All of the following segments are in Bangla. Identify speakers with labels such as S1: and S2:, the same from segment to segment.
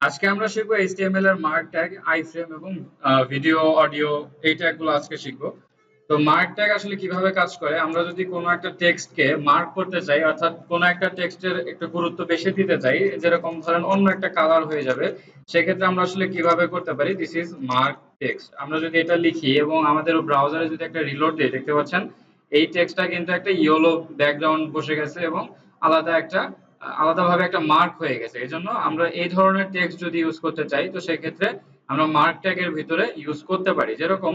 S1: আজকে আমরা শিখব HTML এর মার্ক ট্যাগ, আইফ্রেম এবং ভিডিও, অডিও এই ট্যাগগুলো আজকে শিখব। তো মার্ক ট্যাগ আসলে কীভাবে কাজ করে? আমরা যদি কোনো একটা টেক্সটকে মার্ক করতে চাই অর্থাৎ কোনো একটা টেক্সটের একটু গুরুত্ব বেশি দিতে চাই যেরকম ধরেন অন্য একটা কালার হয়ে যাবে সেক্ষেত্রে আমরা আসলে কীভাবে করতে পারি? দিস ইজ মার্ক টেক্সট আমরা যদি এটা লিখি এবং আমাদের ব্রাউজারে যদি একটা রিলোড দিই দেখতে পাচ্ছেন? এই টেক্সটটা কিন্তু একটা ইয়েলো ব্যাকগ্রাউন্ড বসে গেছে এবং আলাদা একটা আলাদাভাবে একটা মার্ক হয়ে গেছে। এজন্য আমরা এই ধরনের টেক্সট যদি ইউজ করতে চাই, তো সেক্ষেত্রে আমরা মার্ক ট্যাগের ভিতরে ইউজ করতে পারি। যেরকম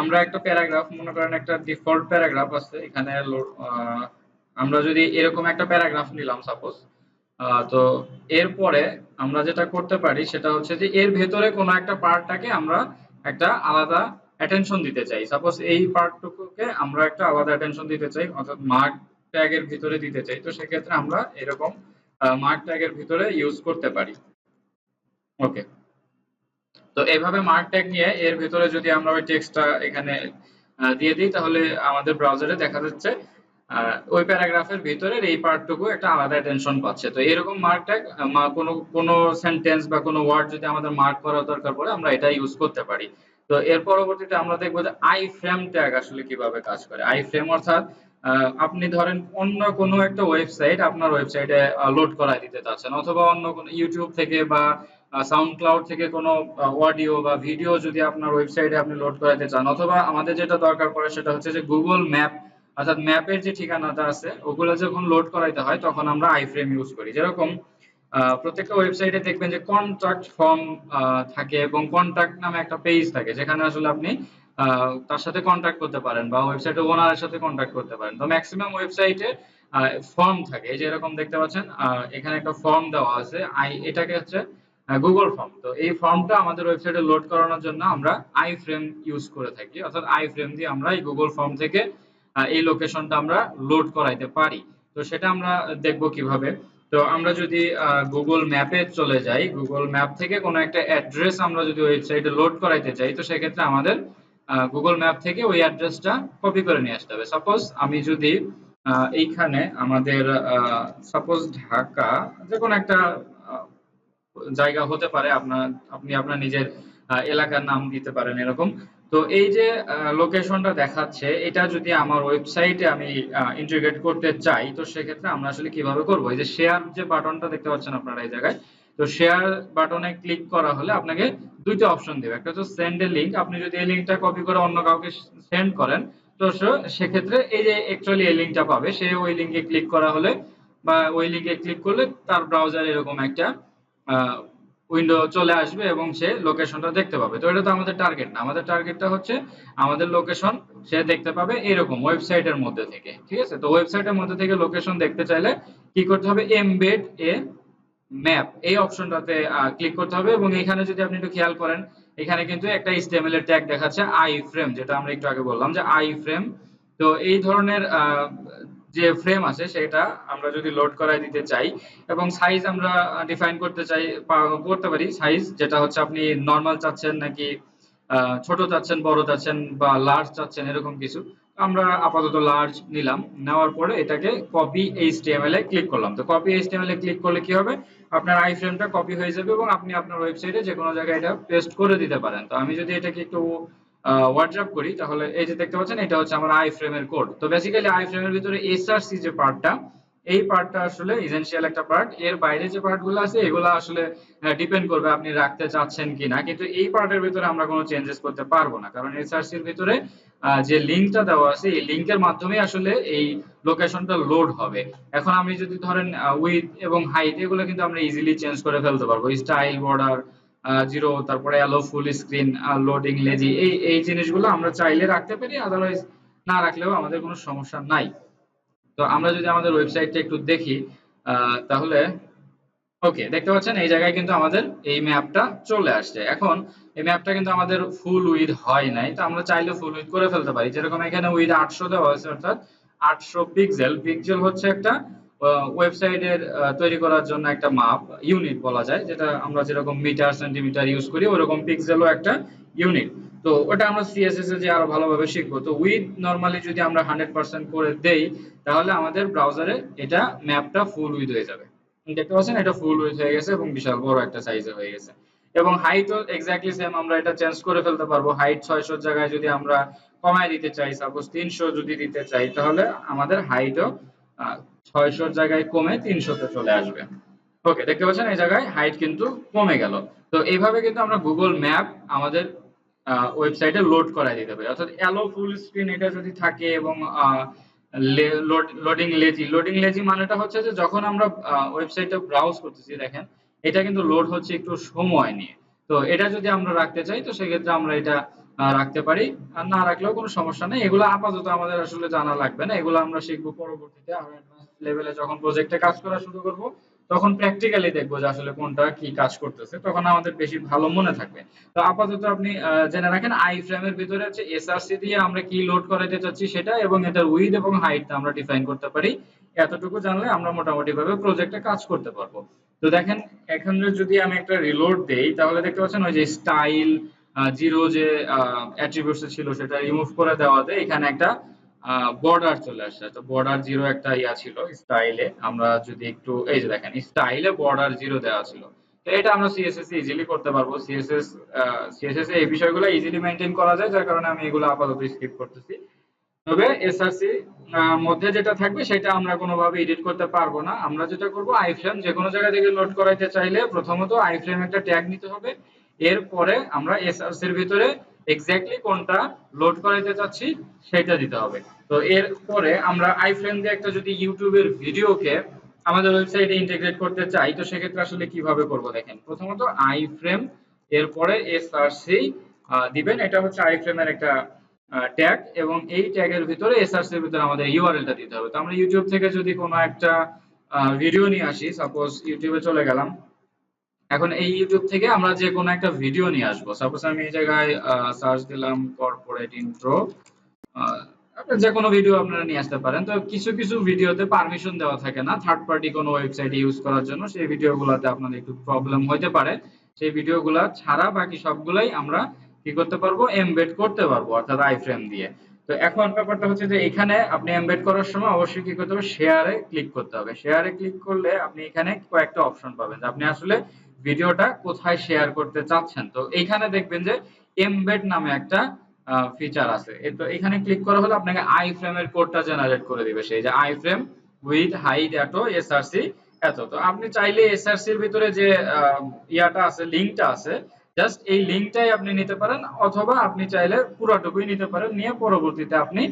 S1: আমরা একটা প্যারাগ্রাফ মনে করেন একটা ডিফল্ট প্যারাগ্রাফ আছে, এখানে আমরা যদি এরকম একটা প্যারাগ্রাফ নিলাম সাপোজ তো এরপরে আমরা যেটা করতে পারি, সেটা হচ্ছে যে এর ভেতরে কোনো একটা পার্টটাকে আমরা একটা আলাদা অ্যাটেনশন দিতে চাই। সাপোজ এই পার্টটুকুকে আমরা একটা আলাদা অ্যাটেনশন দিতে চাই, অর্থাৎ মার্ক ট্যাগের ভিতরে দিতে চাই, তো সেক্ষেত্রে আমরা এরকম মার্ক ট্যাগের ভিতরে ইউজ করতে পারি। ওকে তো এইভাবে মার্ক ট্যাগ নিয়ে এর ভিতরে যদি আমরা ওই টেক্সটটা এখানে দিয়ে দিই, তাহলে আমাদের ব্রাউজারে দেখা যাচ্ছে ওই প্যারাগ্রাফের ভিতরের এই পার্টটুকু একটা আলাদা টেনশন পাচ্ছে। তো এরকম মার্ক ট্যাগ কোনো কোনো সেন্টেন্স বা কোনো ওয়ার্ড যদি আমাদের মার্ক করার দরকার পড়ে, আমরা এটা ইউজ করতে পারি। তো এর পরবর্তীতে আমরা দেখব যে আই ফ্রেম ট্যাগ আসলে কীভাবে কাজ করে। আই ফ্রেম অর্থাৎ আপনি ধরেন অন্য কোনো একটা ওয়েবসাইট আপনার ওয়েবসাইটে লোড করাই দিতে চাচ্ছেন, অথবা অন্য কোনো ইউটিউব থেকে বা সাউন্ড ক্লাউড থেকে কোনো অডিও বা ভিডিও যদি আপনার ওয়েবসাইটে আপনি লোড করাতে চান, অথবা আমাদের যেটা দরকার পড়ে সেটা হচ্ছে যে গুগল ম্যাপ অর্থাৎ ম্যাপের যে ঠিকানাটা আছে, ওগুলো যখন লোড করাইতে হয় তখন আমরা আইফ্রেম ইউজ করি। যেরকম প্রত্যেকটা ওয়েবসাইটে দেখবেন যে কন্ট্যাক্ট ফর্ম থাকে এবং কন্ট্যাক্ট নামে একটা পেজ থাকে, যেখানে আসলে আপনি তার সাথে কন্ট্যাক্ট করতে পারেন বা ওয়েবসাইটের ওনারের সাথে কন্ট্যাক্ট করতে পারেন। তো ম্যাক্সিমাম ওয়েবসাইটে ফর্ম থাকে। এই যে এরকম দেখতে পাচ্ছেন এখানে একটা ফর্ম দেওয়া আছে। আই এটাকে হচ্ছে গুগল ফর্ম তো এই ফর্মটা আমাদের ওয়েবসাইটে লোড করানোর জন্য আমরা আই ফ্রেম ইউজ করে থাকি। অর্থাৎ আই ফ্রেম দিয়ে আমরা এই গুগল ফর্ম থেকে এই লোকেশনটা আমরা লোড করাইতে পারি। তো সেটা আমরা দেখব কীভাবে। তো আমরা যদি গুগল ম্যাপে চলে যাই গুগল ম্যাপ থেকে কোনো একটা অ্যাড্রেস আমরা যদি ওয়েবসাইটে লোড করাইতে চাই, তো সেক্ষেত্রে আমাদের গুগল ম্যাপ থেকে ওই অ্যাড্রেসটা কপি করে নিয়ে আসতে হবে। সাপোজ আমি যদি এইখানে আমাদের সাপোজ ঢাকা যে কোনো একটা জায়গা হতে পারে, আপনার, আপনি আপনার নিজের এলাকার নাম দিতে পারেন এরকম। তো এই যে লোকেশনটা দেখাচ্ছে, এটা যদি আমার ওয়েবসাইটে আমি ইন্টিগ্রেট করতে চাই, তো সেক্ষেত্রে আমরা আসলে কীভাবে করব? এই যে শেয়ার যে বাটনটা দেখতে পাচ্ছেন আপনারা এই জায়গায় তো শেয়ার বাটনে ক্লিক করা হলে আপনাকে দুইটা অপশন দেবে। একটা হচ্ছে সেন্ড এ লিংক আপনি যদি এই লিংকটা কপি করে অন্য কাউকে সেন্ড করেন, তো সেক্ষেত্রে এই যে অ্যাকচুয়ালি এই লিংকটা পাবে, সে ওই লিংকে ক্লিক করা হলে বা ওই লিংকে ক্লিক করলে তার ব্রাউজারে এরকম একটা উইন্ডো চলে আসবে এবং সে লোকেশনটা দেখতে পাবে। তো এটা তো আমাদের টার্গেট না। আমাদের টার্গেটটা হচ্ছে আমাদের লোকেশন সে দেখতে পাবে এরকম ওয়েবসাইটের মধ্যে থেকে। ঠিক আছে? তো ওয়েবসাইটের মধ্যে থেকে লোকেশন দেখতে চাইলে কি করতে হবে? এমবেড এ ম্যাপ, এই অপশনটাতে ক্লিক করতে হবে এবং এখানে যদি আপনি একটু খেয়াল করেন, এখানে কিন্তু একটা HTML ট্যাগ দেখাচ্ছে আই ফ্রেম যেটা আমরা একটু আগে বললাম যে আই ফ্রেম তো এই ধরনের যে ফ্রেম আছে, সেটা আমরা যদি লোড করাই দিতে চাই এবং সাইজ আমরা ডিফাইন করতে চাই করতে পারি সাইজ যেটা হচ্ছে আপনি নর্মাল চাচ্ছেন নাকি ছোট চাচ্ছেন, বড় চাচ্ছেন বা লার্জ চাচ্ছেন, এরকম কিছু। আমরা আপাতত লার্জ নিলাম। নেওয়ার পরে এটাকে কপি এইচটিএমএল এ ক্লিক করলাম। তো কপি এইচটিএমএল এ ক্লিক করলে কি হবে? আপনার আই ফ্রেমটা কপি হয়ে যাবে এবং আপনি আপনার ওয়েবসাইটে যে কোনো জায়গায় এটা পেস্ট করে দিতে পারেন। তো আমি যদি এটাকে একটু হোয়াটসঅ্যাপ করি, তাহলে এই যে দেখতে পাচ্ছেন, এটা হচ্ছে আমার আই ফ্রেমের কোড তো বেসিক্যালি আই ফ্রেমের ভিতরে এসআরসি যে পার্টটা এই পার্টটা আসলে ইসেনশিয়াল একটা পার্ট এর বাইরে যে পার্টগুলো আছে, এগুলো আসলে ডিপেন্ড করবে আপনি রাখতে চাচ্ছেন কিনা। কিন্তু এই পার্টের ভিতরে আমরা কোনো চেঞ্জেস করতে পারব না। কারণ এসআরসির ভিতরে যে লিংকটা দেওয়া আছে, এই লিংকের মাধ্যমে আসলে এই লোকেশনটা লোড হবে। এখন আমি যদি ধরেন উইথ এবং হাইট এগুলো কিন্তু আমরা ইজিলি চেঞ্জ করে ফেলতে পারব। স্টাইল বর্ডার জিরো তারপরে allow full screen loading lazy এই এই জিনিসগুলো আমরা চাইলে রাখতে পারি। আদারওয়াইজ না রাখলেও আমাদের কোনো সমস্যা নাই। তো আমরা যদি আমাদের ওয়েবসাইটটা একটু দেখি তাহলে ওকে দেখতে পাচ্ছেন, এই জায়গায় কিন্তু আমাদের এই ম্যাপটা চলে আসছে। এখন, এই ম্যাপটা কিন্তু আমাদের ফুল উইথ হয় নাই, তো আমরা চাইলে ফুল উইথ করে ফেলতে পারি। যেরকম এখানে উইথ আটশো দেওয়া আছে অর্থাৎ আটশো পিক্সেল পিক্সেল হচ্ছে একটা ওয়েবসাইটের তৈরি করার জন্য একটা মাপ ইউনিট বলা যায়, যেটা আমরা যেরকম মিটার সেন্টিমিটার ইউজ করি, ওরকম পিক্সেলও একটা ইউনিট তো ওটা আমরা সিএসএস এ যে আরও ভালোভাবে শিখব। তো উইথ নরমালি যদি আমরা হান্ড্রেড পার্সেন্ট করে দেই, তাহলে আমাদের ব্রাউজারে এটা ম্যাপটা ফুল উইথ হয়ে যাবে। দেখতে পাচ্ছেন? এটা ফুল উইথ হয়ে গেছে এবং বিশাল বড় একটা সাইজে হয়ে গেছে। এবং হাইটও এক্স্যাক্টলি সেম আমরা এটা চেঞ্জ করে ফেলতে পারব। হাইট 600 এর জায়গায় যদি আমরা কমায় দিতে চাই সাপোজ 300 যদি দিতে চাই, তাহলে আমাদের হাইটও 600 এর জায়গায় কমে 300 তে চলে আসবে। ওকে দেখতে পাচ্ছেন? এই জায়গায় হাইট কিন্তু কমে গেল। তো এইভাবে কিন্তু আমরা গুগল ম্যাপ আমাদের ওয়েবসাইটে লোড করাই দিতে পারি। অর্থাৎ অ্যালো ফুল স্ক্রিন এটা যদি থাকে এবং লোডিং লেজি লোডিং লেজি মানেটা হচ্ছে যে যখন আমরা ওয়েবসাইটে ব্রাউজ করতেছি, দেখেন, এটা কিন্তু লোড হচ্ছে একটু সময় নিয়ে। তো এটা যদি আমরা রাখতে চাই, তো সেক্ষেত্রে আমরা এটা রাখতে পারি। আর না রাখলেও কোনো সমস্যা নেই। এগুলো আপাতত আমাদের আসলে জানা লাগবে না। এগুলো আমরা শিখব পরবর্তীতে আরও অ্যাডভান্স লেভেলে যখন প্রজেক্টে কাজ করা শুরু করব। তখন প্র্যাকটিক্যালি দেখব যে আসলে কোনটা কি কাজ করতেছে। তখন আমাদের বেশি ভালো মনে থাকবে। তো আপাতত আপনি জেনে রাখেন আই ফ্রেমের ভিতরে হচ্ছে এসআরসি দিয়ে আমরা কি লোড করাতে চাচ্ছি সেটা এবং এটার উইথ এবং হাইট আমরা ডিফাইন করতে পারি। এতটুকু জানলে আমরা মোটামুটি ভাবে প্রজেক্টে কাজ করতে পারব। তো দেখেন, এখানে যদি আমি একটা রিলোড দেই, তাহলে দেখতে পাচ্ছেন ওই যে স্টাইল জিরো যে অ্যাট্রিবিউটস ছিল সেটা রিমুভ করে দেওয়াতে এখানে একটা বর্ডার চলে আসছে তো বর্ডার জিরো একটা ইয়া ছিল স্টাইলে আমরা যদি একটু, এই যে দেখেন স্টাইলে বর্ডার জিরো দেওয়া ছিল। তো এটা আমরা সিএসএস এ ইজিলি করতে পারব। সিএসএস সিএসএস এই বিষয়গুলো ইজিলি মেনটেন করা যায়, যার কারণে আমি এগুলো আপাতত স্কিপ করতেছি। তবে এসআরসি মধ্যে যেটা থাকবে সেটা আমরা কোনোভাবে এডিট করতে পারব না। আমরা যেটা করব আইফ্রেম যে কোনো জায়গা থেকে লোড করাইতে চাইলে প্রথমত আইফ্রেম একটা ট্যাগ নিতে হবে। এরপরে আমরা এসআরসি এর ভিতরে এক্স্যাক্টলি কোনটা লোড করাইতে চাচ্ছি সেটা দিতে হবে। তো এরপরে আমরা আইফ্রেম দিয়ে একটা যদি ইউটিউবের ভিডিওকে আমাদের ওয়েবসাইটে ইন্টিগ্রেট করতে চাই, তো সেক্ষেত্রে আসলে কীভাবে করব দেখেন? প্রথমত আইফ্রেম এরপরে এসআরসি দিবেন। এটা হচ্ছে আইফ্রেমের একটা ট্যাগ এবং এই ট্যাগের ভিতরে এসআরসি এর ভিতরে আমাদের ইউআরএলটা দিতে হবে। তো আমরা ইউটিউব থেকে যদি কোনো একটা ভিডিও নিয়ে আসি সাপোজ ইউটিউবে চলে গেলাম। এখন এই ইউটিউব থেকে আমরা যে কোনো একটা ভিডিও নিয়ে আসব। সাপোজ আমি এই জায়গায় সার্চ দিলাম কর্পোরেট ইন্ট্রো যে কোনো ভিডিও আপনারা নিয়ে আসতে পারেন। তো কিছু কিছু ভিডিওতে পারমিশন দেওয়া থাকে না থার্ড পার্টি কোনো ওয়েবসাইট ইউজ করার জন্য। সেই ভিডিওগুলোতে আপনাদের একটু প্রবলেম হতে পারে। সেই ভিডিওগুলো ছাড়া বাকি সবগুলাই আমরা কি করতে পারব? এমবেড করতে পারব, অর্থাৎ আইফ্রেম দিয়ে। তো এখন ব্যাপারটা হচ্ছে যে এখানে আপনি এমবেড করার সময় অবশ্যই কি করতে হবে? শেয়ারে ক্লিক করতে হবে। শেয়ারে ক্লিক করলে আপনি এখানে কয়েকটা অপশন পাবেন। আপনি আসলে ভিডিওটা কোথায় শেয়ার করতে চাচ্ছেন? তো এইখানে দেখবেন যে এমবেড নামে একটা ফিচার আছে। তো এখানে ক্লিক করা হলে আপনাকে আই ফ্রেমের কোডটা জেনারেট করে দিবে। সেই যে আই ফ্রেম উইথ হাইট এত এসআরসি এত। তো আপনি চাইলে এসআরসি এর ভিতরে যে ইয়াটা আছে লিংকটা আছে জাস্ট এই লিংকটাই আপনি নিতে পারেন, অথবা আপনি চাইলে পুরোটুকুই নিতে পারেন, নিয়ে পরবর্তীতে আপনি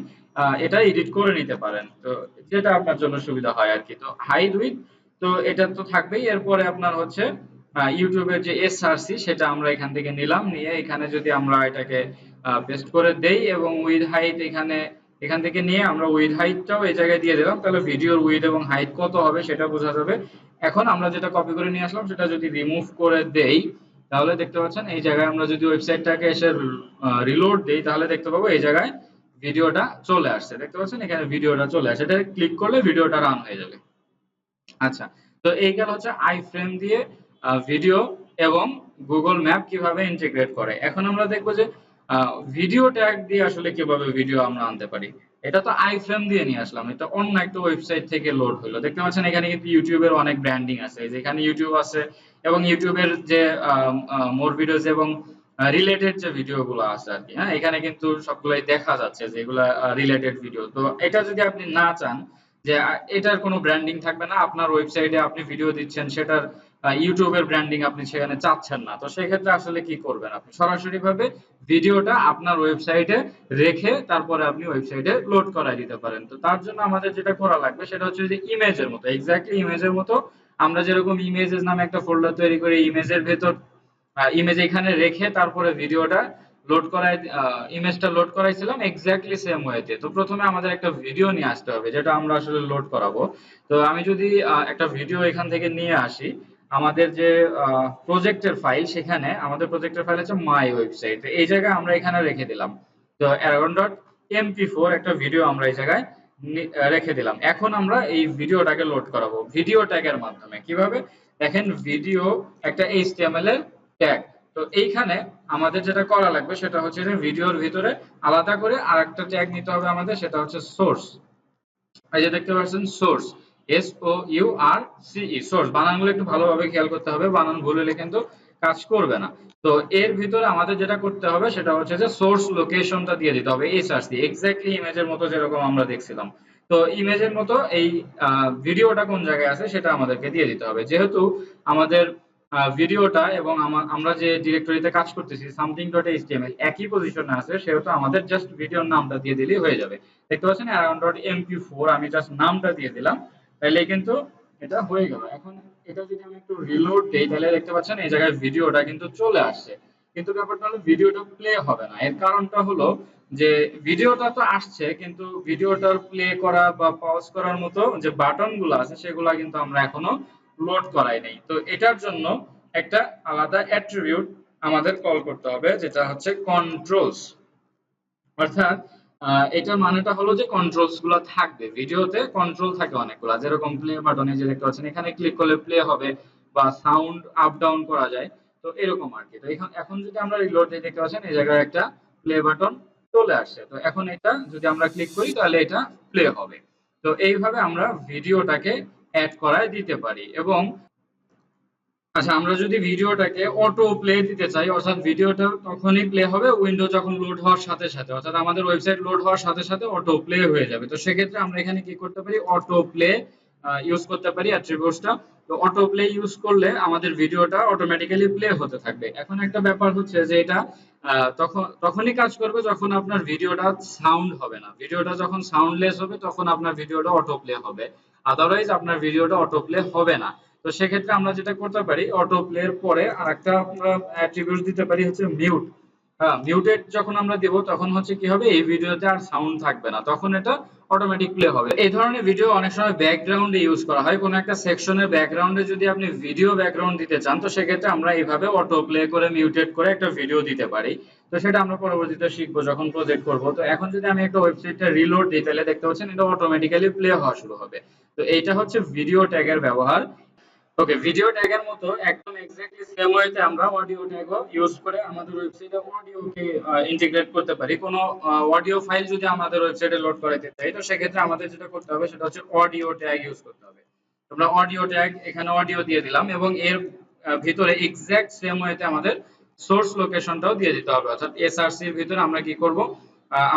S1: এটা এডিট করে নিতে পারেন। তো যেটা আপনার জন্য সুবিধা হয় আর কি। তো হাই উইথ তো এটা তো থাকবেই। এরপরে আপনার হচ্ছে ইউটিউবের যে এসআরসি সেটা আমরা এখান থেকে নিলাম। নিয়ে এখানে যদি আমরা এটাকে পেস্ট করে দেই এবং উইথ হাইট এখানে, এখান থেকে নিয়ে আমরা উইথ হাইটটাও এই জায়গায় দিয়ে দিলাম। তাহলে ভিডিওর উইথ এবং হাইট কত হবে সেটা বোঝা যাবে। এখন আমরা যেটা কপি করে নিয়ে আসলাম সেটা যদি রিমুভ করে দেই, তাহলে দেখতে পাচ্ছেন এই জায়গায় আমরা যদি ওয়েবসাইটটাকে এসে রিলোড দেই, তাহলে দেখতে পাবো এই জায়গায় ভিডিওটা চলে আসছে। দেখতে পাচ্ছেন এখানে ভিডিওটা চলে আসছে। এটা ক্লিক করলে ভিডিওটা রান হয়ে যাবে। আচ্ছা তো এই গেল হচ্ছে আইফ্রেম দিয়ে ভিডিও এবং গুগল ম্যাপ কীভাবে ইন্টিগ্রেট করে। এখন আমরা দেখব যে ভিডিও ট্যাগ দিয়ে আসলে কীভাবে ভিডিও আমরা আনতে পারি। এটা তো আইফ্রেম দিয়ে নিয়ে আসলাম, এটা অন্য একটা ওয়েবসাইট থেকে লোড হলো। দেখতে পাচ্ছেন এখানে কিন্তু ইউটিউবের অনেক ব্র্যান্ডিং আছে। যেখানে ইউটিউব আছে এবং ইউটিউবের যে মোর ভিডিওস এবং রিলেটেড যে ভিডিওগুলো আছে আর কি হ্যাঁ? এখানে কিন্তু সবগুলাই দেখা যাচ্ছে যে এগুলা রিলেটেড ভিডিও তো এটা যদি আপনি না চান যে এটার কোনো ব্র্যান্ডিং থাকবে না, আপনার ওয়েবসাইটে আপনি ভিডিও দিচ্ছেন, সেটার ইউটিউবের ব্র্যান্ডিং আপনি সেখানে চাচ্ছেন না। তো সেই ক্ষেত্রে আসলে কি করবেন আপনি? সরাসরি ভাবে ভিডিওটা আপনার ওয়েবসাইটে রেখে তারপরে আপনি ওয়েবসাইটে লোড করাই দিতে পারেন। তো তার জন্য আমাদের যেটা করা লাগবে সেটা হচ্ছে যে ইমেজের মতো এক্স্যাক্টলি ইমেজের মতো আমরা যেরকম ইমেজেস নামে একটা ফোল্ডার তৈরি করে ইমেজের ভেতর ইমেজ এখানে রেখে তারপরে ভিডিওটা লোড করাই ইমেজটা লোড করাইছিলাম এক্স্যাক্টলি সেম ওয়েতে তো প্রথমে আমাদের একটা ভিডিও নিয়ে আসতে হবে, যেটা আমরা আসলে লোড করাবো। তো আমি যদি একটা ভিডিও এখান থেকে নিয়ে আসি আমাদের যে প্রজেক্টের ফাইল সেখানে আমাদের প্রজেক্টের ফাইল হচ্ছে মাই ওয়েবসাইট এই জায়গায় আমরা এখানে রেখে দিলাম। তো অ্যারাগন ডট এমপি ফোর একটা ভিডিও আমরা এই জায়গায় রেখে দিলাম। এখন আমরা এই ভিডিওটাকে লোড করাবো। ভিডিও ট্যাগের মাধ্যমে। কীভাবে? দেখেন ভিডিও একটা এইচটিএমএল এর ট্যাগ তো এইখানে আমাদের যেটা করা লাগবে সেটা হচ্ছে যে ভিডিওর ভিতরে আলাদা করে আরেকটা ট্যাগ নিতে হবে আমাদের, সেটা হচ্ছে সোর্স এই যে দেখতে পাচ্ছেন source S O U R C E source বানানগুলো একটু ভালোভাবে খেয়াল করতে হবে, বানান ভুল হলে কিন্তু কাজ করবে না। তো এর ভিতরে আমাদের যেটা করতে হবে, সেটা হচ্ছে যে সোর্স লোকেশনটা দিয়ে দিতে হবে এসআরসি এক্স্যাক্টলি ইমেজের মতো যেরকম আমরা দেখছিলাম। তো ইমেজের মতো এই ভিডিওটা কোন জায়গায় আছে সেটা আমাদেরকে দিয়ে দিতে হবে। যেহেতু আমাদের ভিডিওটা এবং আমা- আমরা যে ডিরেক্টরিতে কাজ করতেছি সামথিং ডট এইচটিএমএল একই পজিশনে আছে, সেহেতু আমাদের জাস্ট ভিডিওর নামটা দিয়ে দিলেই হয়ে যাবে। দেখতে পাচ্ছেন অ্যারাউন্ড ডট এমপি ফোর আমি জাস্ট নামটা দিয়ে দিলাম। তাহলে কিন্তু এটা হয়ে গেল। এখন এটা যদি আমি একটু রিলোড দেই তাহলে দেখতে পাচ্ছেন এই জায়গায় ভিডিওটা কিন্তু চলে আসছে। কিন্তু ব্যাপারটা হলো ভিডিওটা প্লে হবে না। এর কারণটা হলো যে ভিডিওটা তো আসছে, কিন্তু ভিডিওটার প্লে করা বা পজ করার মতো যে বাটনগুলো আছে, সেগুলা কিন্তু আমরা এখনও লোড করাই নাই। তো এটার জন্য একটা আলাদা অ্যাট্রিবিউট আমাদের কল করতে হবে, যেটা হচ্ছে কন্ট্রোলস অর্থাৎ এটার মানেটা হলো যে কন্ট্রোলসগুলো থাকবে। ভিডিওতে কন্ট্রোল থাকে অনেকগুলা। যেরকম প্লে বাটনে যে দেখতে পাচ্ছেন, এখানে ক্লিক করলে প্লে হবে বা সাউন্ড আপ ডাউন করা যায়। তো এরকম আর কি। তো এখন এখন যদি আমরা রিলোড দিয়ে দেখতে পাচ্ছেন, এই জায়গায় একটা প্লে বাটন চলে আসছে। তো এখন এটা যদি আমরা ক্লিক করি, তাহলে এটা প্লে হবে। তো এইভাবে আমরা ভিডিওটাকে অ্যাড করায় দিতে পারি। এবং আচ্ছা আমরা যদি ভিডিওটাকে অটো প্লে দিতে চাই, অর্থাৎ ভিডিওটা তখনই প্লে হবে উইন্ডো যখন লোড হওয়ার সাথে সাথে, অর্থাৎ আমাদের ওয়েবসাইট লোড হওয়ার সাথে সাথে অটো প্লে হয়ে যাবে। তো সেক্ষেত্রে আমরা এখানে কি করতে পারি? অটো প্লে ইউজ করতে পারি অ্যাট্রিবিউটসটা তো অটো প্লে ইউজ করলে আমাদের ভিডিওটা অটোমেটিক্যালি প্লে হতে থাকবে। এখন একটা ব্যাপার হচ্ছে যে এটা তখন, তখনই কাজ করবে যখন আপনার ভিডিওটা সাউন্ড হবে না। ভিডিওটা যখন সাউন্ডলেস হবে, তখন আপনার ভিডিওটা অটো প্লে হবে। আদারওয়াইজ আপনার ভিডিওটা অটো প্লে হবে না। তো সেক্ষেত্রে আমরা যেটা করতে পারি অটো প্লে এর পরে আরেকটা আমরা দিতে পারি হচ্ছে মিউট হ্যাঁ মিউটেড যখন আমরা দেব তখন হচ্ছে কি হবে, এই ভিডিওতে আর সাউন্ড থাকবে না। তখন এটা অটোমেটিক প্লে হবে। এই ধরনের ভিডিও অনেক সময় ব্যাকগ্রাউন্ডে ইউজ করা হয়। কোনো একটা সেকশনের ব্যাকগ্রাউন্ডে যদি আপনি ভিডিও ব্যাকগ্রাউন্ড দিতে চান, তো সেক্ষেত্রে আমরা এইভাবে অটো প্লে করে মিউটেড করে একটা ভিডিও দিতে পারি। তো সেটা আমরা পরবর্তীতে শিখব যখন প্রজেক্ট করব। তো এখন যদি আমি একটা ওয়েবসাইটটা রিলোড দিই, তাহলে দেখতে পাচ্ছেন এটা অটোমেটিক্যালি প্লে হওয়া শুরু হবে। তো এইটা হচ্ছে ভিডিও ট্যাগের ব্যবহার। ওকে ভিডিও ট্যাগের মতো একদম এক্স্যাক্টলি সেম ওয়েতে আমরা অডিও ট্যাগও ইউজ করে আমাদের ওয়েবসাইটে অডিওকে ইন্টিগ্রেট করতে পারি। কোনো অডিও ফাইল যদি আমাদের ওয়েবসাইটে লোড করাতে চাই, তো সেক্ষেত্রে আমাদের যেটা করতে হবে সেটা হচ্ছে অডিও ট্যাগ ইউজ করতে হবে। আমরা অডিও ট্যাগ এখানে অডিও দিয়ে দিলাম এবং এর ভিতরে এক্স্যাক্ট সেম ওয়েতে আমাদের সোর্স লোকেশনটাও দিয়ে দিতে হবে। অর্থাৎ এসআরসি এর ভিতরে আমরা কি করব?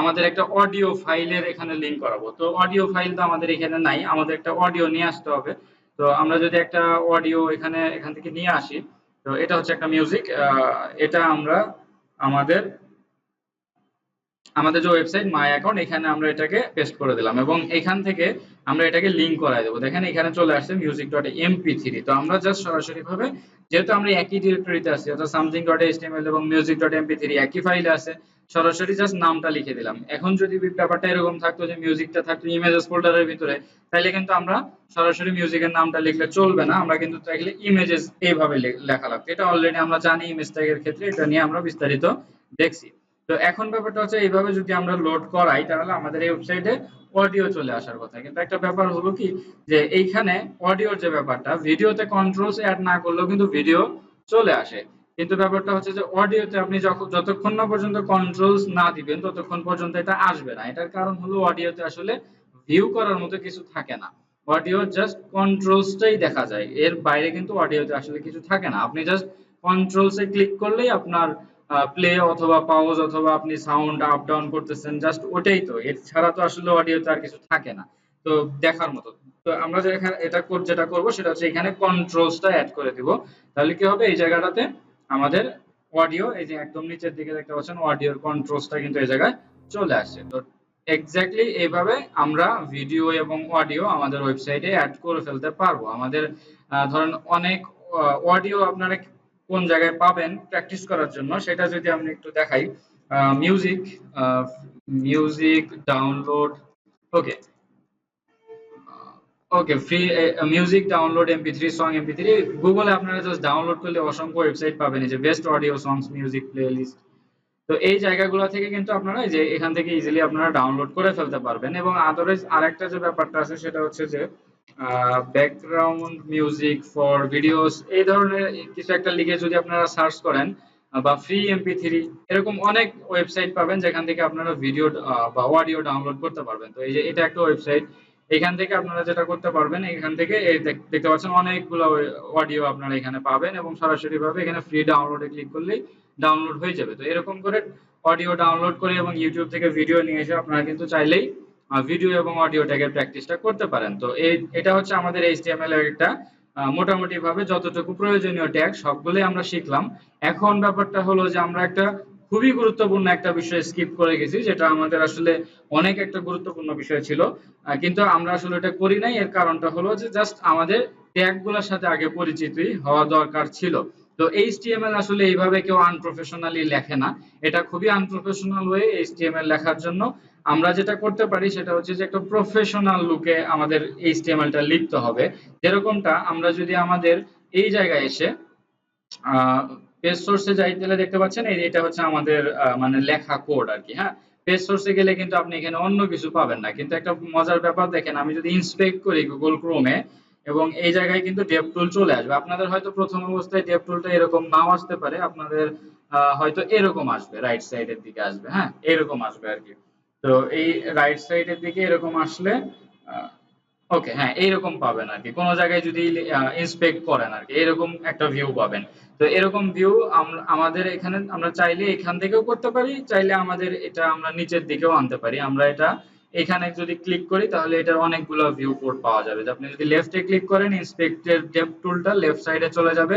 S1: আমাদের একটা অডিও ফাইলের এখানে লিংক করাবো। তো অডিও ফাইল তো আমাদের এখানে নাই, আমাদের একটা অডিও নিয়ে আসতে হবে। তো আমরা যদি একটা অডিও এখানে, এখান থেকে নিয়ে আসি, তো এটা হচ্ছে একটা মিউজিক এটা আমরা আমাদের আমাদের যে ওয়েবসাইট মাই অ্যাকাউন্ট এখানে আমরা এটাকে পেস্ট করে দিলাম এবং এখান থেকে আমরা এটাকে লিংক করাই দেবো। দেখেন, এখানে চলে আসছে মিউজিক ডট এমপি থ্রি তো আমরা জাস্ট সরাসরি ভাবে যেহেতু আমরা একই ডিরেক্টরিতে আছি, অর্থাৎ সামথিং ডট এইচটিএমএল এবং মিউজিক ডট এমপি থ্রি একই ফাইলে আছে, সরাসরি জাস্ট নামটা লিখে দিলাম। এখন যদি ব্যাপারটা এরকম থাকতো যে মিউজিকটা থাকতো ইমেজেস ফোল্ডারের ভিতরে, তাহলে কিন্তু আমরা সরাসরি মিউজিকের নামটা লিখলে চলবে না, আমরা কিন্তু চাইলে ইমেজেস এইভাবে লেখা লাগতো। এটা অলরেডি আমরা জানি ইমেজ ট্যাগের ক্ষেত্রে, এটা নিয়ে আমরা বিস্তারিত দেখছি। তো এখন ব্যাপারটা হচ্ছে এইভাবে যদি আমরা লোড করাই, তাহলে আমাদের এই ওয়েবসাইটে অডিও চলে আসার কথা। কিন্তু একটা ব্যাপার হলো কি, যে এইখানে অডিওর যে ব্যাপারটা ভিডিওতে কন্ট্রোলস অ্যাড না করলেও কিন্তু ভিডিও চলে আসে। কিন্তু ব্যাপারটা হচ্ছে যে অডিওতে আপনি যতক্ষণ না পর্যন্ত কন্ট্রোলস না দিবেন, ততক্ষণ পর্যন্ত এটা আসবে না। এটার কারণ হলো অডিওতে আসলে ভিউ করার মতো কিছু থাকে না। অডিও জাস্ট কন্ট্রোলসটাই দেখা যায়। এর বাইরে কিন্তু অডিওতে আসলে কিছু থাকে না। আপনি জাস্ট কন্ট্রোলসে ক্লিক করলেই আপনার প্লে অথবা পাউজ অথবা আপনি সাউন্ড আপ ডাউন করতেছেন জাস্ট ওটাই তো। এর ছাড়া তো আসলে অডিওতে আর কিছু থাকে না। তো দেখার মতো। তো আমরা যে এখানে এটা যেটা করব সেটা হচ্ছে এখানে কন্ট্রোলসটা অ্যাড করে দিব। তাহলে কি হবে? এই জায়গাটাতে আমাদের অডিও এই যে একদম নিচের দিকে দেখতে পাচ্ছেন অডিওর কন্ট্রোলসটা কিন্তু এই জায়গায় চলে আসছে। তো এক্স্যাক্টলি এইভাবে আমরা ভিডিও এবং অডিও আমাদের ওয়েবসাইটে অ্যাড করে ফেলতে পারব। আমাদের ধরেন অনেক অডিও আপনারা কোন জায়গায় পাবেন প্র্যাকটিস করার জন্য, সেটা যদি আমি একটু দেখাই music music download okay okay free music download MP three song MP three গুগলে আপনারা জাস্ট ডাউনলোড করলে অসংখ্য ওয়েবসাইট পাবেন, এই যে best audio songs music playlist তো এই জায়গাগুলো থেকে কিন্তু আপনারা যে এখান থেকে ইজিলি আপনারা ডাউনলোড করে ফেলতে পারবেন এবং আদারওয়াইজ আরেকটা যে ব্যাপারটা আছে সেটা হচ্ছে যে ব্যাকগ্রাউন্ড মিউজিক ফর ভিডিওস এই ধরনের কিছু একটা লিখে যদি আপনারা সার্চ করেন বা ফ্রি এমপি থ্রি এরকম অনেক ওয়েবসাইট পাবেন যেখান থেকে আপনারা ভিডিও বা অডিও ডাউনলোড করতে পারবেন। তো এই যে এটা একটা ওয়েবসাইট এখান থেকে আপনারা যেটা করতে পারবেন, এখান থেকে দেখতে পাচ্ছেন অনেকগুলো অডিও আপনারা এখানে পাবেন এবং সরাসরি ভাবে এখানে ফ্রি ডাউনলোডে ক্লিক করলেই ডাউনলোড হয়ে যাবে। তো এরকম করে অডিও ডাউনলোড করে এবং ইউটিউব থেকে ভিডিও নিয়ে এসে আপনারা কিন্তু চাইলেই ভিডিও এবং অডিও ট্যাগের প্র্যাকটিসটা করতে পারেন। তো এটা হচ্ছে আমাদের এইচটিএমএল এর একটা মোটামুটি ভাবে যতটুকু প্রয়োজনীয় ট্যাগ সবগুলোই আমরা শিখলাম। এখন ব্যাপারটা হলো যে আমরা একটা খুবই গুরুত্বপূর্ণ একটা বিষয় স্কিপ করে গেছি, যেটা আমাদের আসলে অনেক একটা গুরুত্বপূর্ণ বিষয় ছিল। কিন্তু আমরা আসলে এটা করি নাই, এর কারণটা হলো যে জাস্ট আমাদের ট্যাগগুলোর সাথে আগে পরিচিতি হওয়া দরকার ছিল। তো এইচটিএমএল আসলে এইভাবে কেউ আনপ্রফেশনালি লেখে না। এটা খুবই আনপ্রফেশনাল ওয়ে এইচটিএমএল লেখার জন্য। আমরা যেটা করতে পারি সেটা হচ্ছে যে একটা প্রফেশনাল লুকে আমাদের এইচটিএমএলটা লিখতে হবে। যেরকমটা আমরা যদি আমাদের এই জায়গায় এসে পেজ সোর্সে যাই, তাহলে দেখতে পাচ্ছেন এই এটা হচ্ছে আমাদের মানে লেখা কোড আর কি হ্যাঁ? পেজ সোর্সে গেলে কিন্তু আপনি এখানে অন্য কিছু পাবেন না। কিন্তু একটা মজার ব্যাপার দেখেন, আমি যদি ইন্সপেক্ট করি গুগল ক্রোমে এবং এই জায়গায় কিন্তু ডেপ টুল চলে আসবে। আপনাদের হয়তো প্রথম অবস্থায় ডেপ টুলটা এরকম নাও আসতে পারে, আপনাদের হয়তো এরকম আসবে রাইট সাইডের দিকে আসবে হ্যাঁ? এরকম আসবে আর কি। তো এই রাইট সাইডের দিকে এরকম আসলে ওকে হ্যাঁ এইরকম পাবেন আর কি কোনো জায়গায় যদি ইন্সপেক্ট করেন আর কি এরকম একটা ভিউ পাবেন। তো এরকম ভিউ আমাদের এখানে, আমরা চাইলে এখান থেকেও করতে পারি, চাইলে আমাদের এটা আমরা নিচের দিকেও আনতে পারি। আমরা এটা এখানে যদি ক্লিক করি, তাহলে এটার অনেকগুলো ভিউ পোর্ট পাওয়া যাবে। আপনি যদি লেফটে ক্লিক করেন ইন্সপেক্টের ডেপ টুলটা লেফট সাইডে চলে যাবে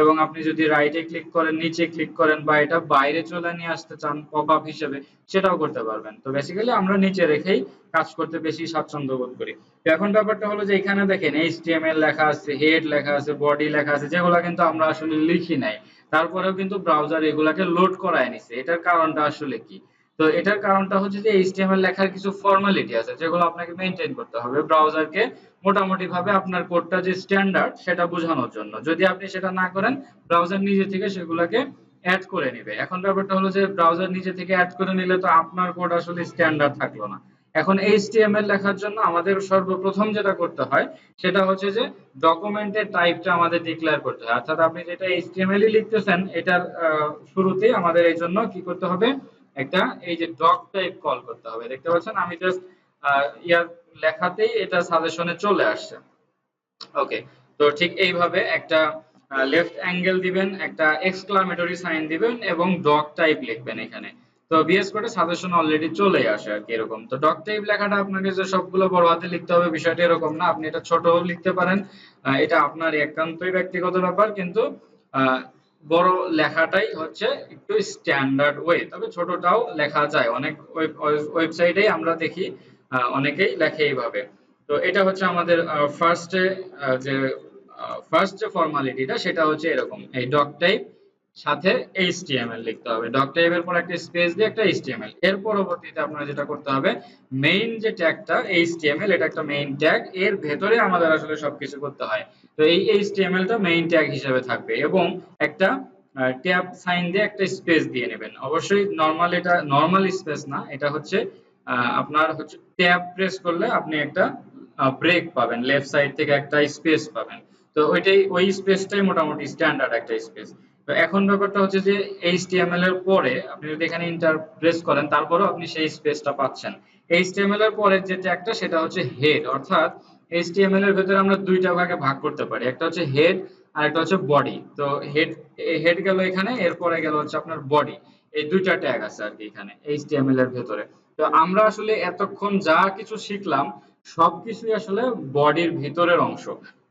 S1: এবং আপনি যদি রাইটে ক্লিক করেন, নিচে ক্লিক করেন বা এটা বাইরে চলে নিয়ে আসতে চান পপ আপ হিসেবে, সেটাও করতে পারবেন। তো বেসিক্যালি আমরা নিচে রেখেই কাজ করতে বেশি স্বাচ্ছন্দ্য বোধ করি। তো এখন ব্যাপারটা হলো যে এখানে দেখেন এইচটিএমএল লেখা আছে হেড লেখা আছে বডি লেখা আছে, যেগুলো কিন্তু আমরা আসলে লিখি নাই। তারপরেও কিন্তু ব্রাউজার এগুলাকে লোড করায় নিছে। এটার কারণটা আসলে কি? তো এটার কারণটা হচ্ছে যে এইচটিএমএল লেখার কিছু ফর্মালিটি আছে, যেগুলো আপনাকে মেনটেন করতে হবে। ব্রাউজারকে মোটামুটি ভাবে আপনার কোডটা যে স্ট্যান্ডার্ড সেটা বোঝানোর জন্য। যদি আপনি সেটা না করেন ব্রাউজার নিজে থেকে সেগুলোকে অ্যাড করে নেবে। এখন ব্যাপারটা হলো যে ব্রাউজার নিজে থেকে অ্যাড করে নিলে তো আপনার কোড আসলে স্ট্যান্ডার্ড থাকল না। এখন এইচটিএমএল লেখার জন্য আমাদের সর্বপ্রথম যেটা করতে হয়, সেটা হচ্ছে যে ডকুমেন্টের টাইপটা আমাদের ডিক্লেয়ার করতে হয়। অর্থাৎ আপনি যেটা এইচটিএমএল লিখতেছেন, এটার শুরুতেই আমাদের এই জন্য কি করতে হবে? একটা, এই যে ডক টাইপ কল করতে হবে। দেখতে পাচ্ছেন, আমি জাস্ট ইয়ার লেখাতেই এটা সাজেশনে চলে আসছে। ওকে তো ঠিক এইভাবে একটা লেফট অ্যাঙ্গেল দিবেন, একটা এক্সক্লামেটরি সাইন দিবেন এবং ডক টাইপ লিখবেন এখানে। তো বিএস কোডে সাজেশন অলরেডি চলে আসে আর কি এরকম। তো ডক টাইপ লেখাটা আপনাকে যে সবগুলো বড় হাতে লিখতে হবে, বিষয়টা এরকম না। আপনি এটা ছোট লিখতে পারেন। এটা আপনার একান্তই ব্যক্তিগত ব্যাপার, কিন্তু বড় লেখাটাই হচ্ছে একটু স্ট্যান্ডার্ড ওয়ে তবে ছোটটাও লেখা যায়, অনেক ওয়েবসাইটেই আমরা দেখি অনেকেই লেখে এইভাবে। তো এটা হচ্ছে আমাদের ফার্স্টে যে ফার্স্ট যে ফর্মালিটিটা সেটা হচ্ছে এরকম। এই ডক টাইপ সাথে এইচটিএমএল লিখতে হবে। ডক টাইপের পর একটা স্পেস দিয়ে একটা এইচটিএমএল এর পরবর্তীতে আপনার যেটা করতে হবে মেইন যে ট্যাগটা এইচটিএমএল এটা একটা মেইন ট্যাগ এর ভেতরে আমাদের আসলে সবকিছু করতে হয়। তো এই এইচটিএমএল টা মেইন ট্যাগ হিসেবে থাকবে এবং একটা ট্যাব সাইন দিয়ে একটা স্পেস দিয়ে নেবেন। অবশ্যই নরমাল এটা নরমাল স্পেস না, এটা হচ্ছে আপনার হচ্ছে ট্যাব প্রেস করলে আপনি একটা ব্রেক পাবেন। লেফট সাইড থেকে একটা স্পেস পাবেন। তো ওইটাই, ওই স্পেসটাই মোটামুটি স্ট্যান্ডার্ড একটা স্পেস তো এখন ব্যাপারটা হচ্ছে যে এইচটিএমএল এর পরে আপনি যদি এখানে ইন্টার প্রেস করেন, তারপরেও আপনি সেই স্পেসটা পাচ্ছেন। এইচটিএমএল এর পরে যে ট্যাগটা সেটা হচ্ছে হেড অর্থাৎ এইচটিএমএল এর ভেতরে আমরা দুইটা ভাগে ভাগ করতে পারি। একটা হচ্ছে হেড আর একটা হচ্ছে বডি তো হেড হেড গেল এখানে, এরপরে গেল হচ্ছে আপনার বডি এই দুইটা ট্যাগ আছে আর কি এখানে এইচটিএমএল এর ভেতরে। তো আমরা আসলে এতক্ষণ যা কিছু শিখলাম, সবকিছুই আসলে বডির ভিতরের অংশ।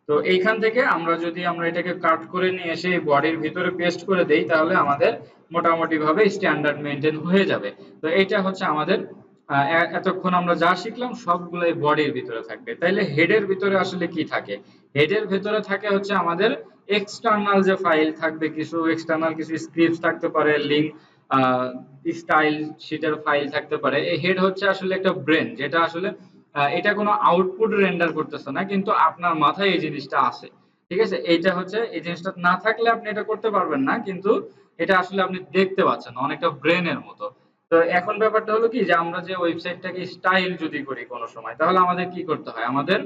S1: তো এইখান থেকে আমরা যদি আমরা এটাকে কাট করে নিয়ে এসে বডির ভিতরে পেস্ট করে দেই, তাহলে আমাদের মোটামুটি ভাবে স্ট্যান্ডার্ড মেনটেন হয়ে যাবে। তো এটা হচ্ছে আমাদের এতক্ষণ আমরা যা শিখলাম সবগুলোই বডির ভিতরে থাকবে। তাইলে হেডের ভিতরে আসলে কি থাকে? হেডের ভিতরে থাকে হচ্ছে আমাদের এক্সটার্নাল যে ফাইল থাকবে, কিছু এক্সটার্নাল কিছু স্ক্রিপ্ট থাকতে পারে লিঙ্ক স্টাইল শিটের ফাইল থাকতে পারে। এই হেড হচ্ছে আসলে একটা ব্রেন যেটা আসলে এটা কোনো আউটপুট রেন্ডার করতেছে না, কিন্তু আপনার মাথায় এই জিনিসটা আছে। ঠিক আছে? এইটা হচ্ছে, এই জিনিসটা না থাকলে আপনি এটা করতে পারবেন না, কিন্তু এটা আসলে আপনি দেখতে পাচ্ছেন, অনেকটা ব্রেনের মতো। তো এখন ব্যাপারটা হলো কি যে আমরা যে ওয়েবসাইটটাকে স্টাইল যদি করি কোনো সময়, তাহলে আমাদের কি করতে হয়? আমাদের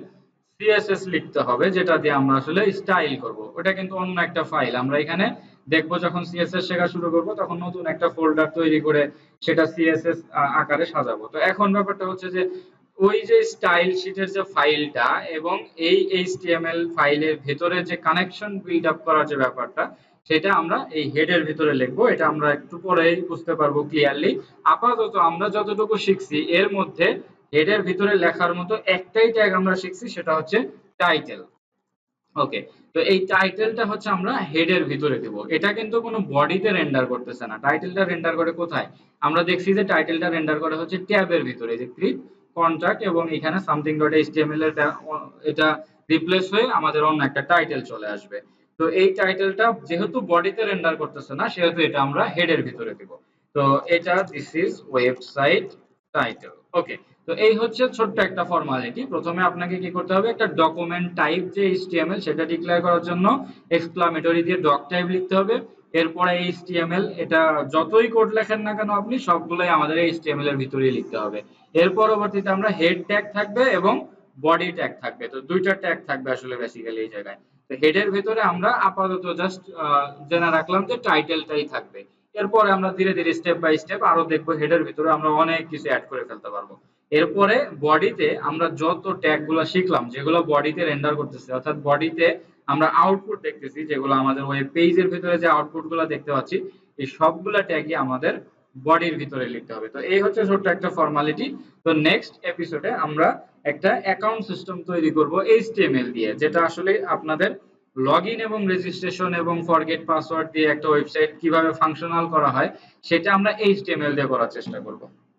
S1: সিএসএস লিখতে হবে, যেটা দিয়ে আমরা আসলে স্টাইল করব। ওটা কিন্তু অন্য একটা ফাইল। আমরা এখানে দেখব যখন সিএসএস শেখা শুরু করব, তখন নতুন একটা ফোল্ডার তৈরি করে সেটা সিএসএস আকারে সাজাবো। তো এখন ব্যাপারটা হচ্ছে যে ওই যে স্টাইল শিটের যে ফাইলটা এবং এই এইচটিএমএল ফাইলের ভেতরে যে কানেকশন বিল্ড আপ করার যে ব্যাপারটা সেটা আমরা এই হেডের ভিতরে লিখব। এটা আমরা একটু পরেই বুঝতে পারব ক্লিয়ারলি আপাতত আমরা যতটুকু শিখছি, এর মধ্যে হেডের ভিতরে লেখার মতো একটাই ট্যাগ আমরা শিখছি, সেটা হচ্ছে টাইটেল ওকে তো এই টাইটেলটা হচ্ছে আমরা হেডের ভিতরে দেব। এটা কিন্তু কোনো বডিতে রেন্ডার করতেছে না। টাইটেলটা রেন্ডার করে কোথায়? আমরা দেখছি যে টাইটেলটা রেন্ডার করে হচ্ছে ট্যাবের ভিতরে, যে ক্লিক কন্ট্রাক্ট এবং এখানে সামথিং ডট এইচটিএমএল এর এটা রিপ্লেস হয়ে আমাদের অন্য একটা টাইটেল চলে আসবে। তো এই টাইটেলটা যেহেতু বডিতে রেন্ডার করতেছে না, সেহেতু এটা আমরা হেডের ভিতরে দিব। তো এটা this is website title okay তো এই হচ্ছে ছোট্ট একটা ফর্মালিটি প্রথমে আপনাকে কি করতে হবে, একটা ডকুমেন্ট টাইপ যে এইচটিএমএল সেটা ডিক্লেয়ার করার জন্য এক্সক্লামেটরি দিয়ে ডক টাইপ লিখতে হবে। এরপরে এইচটিএমএল এটা যতই কোড লেখেন না কেন আপনি, সবগুলোই আমাদের এইচটিএমএল এর ভিতরেই লিখতে হবে। এর পরবর্তীতে আমরা হেড ট্যাগ থাকবে এবং বডি ট্যাগ থাকবে। তো দুইটা ট্যাগ থাকবে আসলে বেসিক্যালি এই জায়গায়। হেডের ভিতরে আমরা আপাতত জাস্ট জেনে রাখলাম যে টাইটেলটাই থাকবে। এরপরে আমরা ধীরে ধীরে স্টেপ বাই স্টেপ আরও দেখব হেডের ভিতরে আমরা অনেক কিছু অ্যাড করে ফেলতে পারব। এরপরে বডিতে আমরা যত ট্যাগগুলো শিখলাম, যেগুলো বডিতে রেন্ডার করতেছে, অর্থাৎ বডিতে আমরা আউটপুট দেখতেছি, যেগুলো আমাদের ওয়েব পেজের ভিতরে যে আউটপুটগুলো দেখতে পাচ্ছি, এই সবগুলা ট্যাগই আমাদের বডির ভিতরে লিখতে হবে। তো এই হচ্ছে ছোট্ট একটা ফর্মালিটি তো নেক্সট এপিসোডে আমরা একটা অ্যাকাউন্ট সিস্টেম তৈরি করব এইচটিএমএল দিয়ে, যেটা আসলে আপনাদের লগইন এবং রেজিস্ট্রেশন এবং ফরগেট পাসওয়ার্ড দিয়ে একটা ওয়েবসাইট কীভাবে ফাংশনাল করা হয়, সেটা আমরা এইচটিএমএল দিয়ে করার চেষ্টা করব।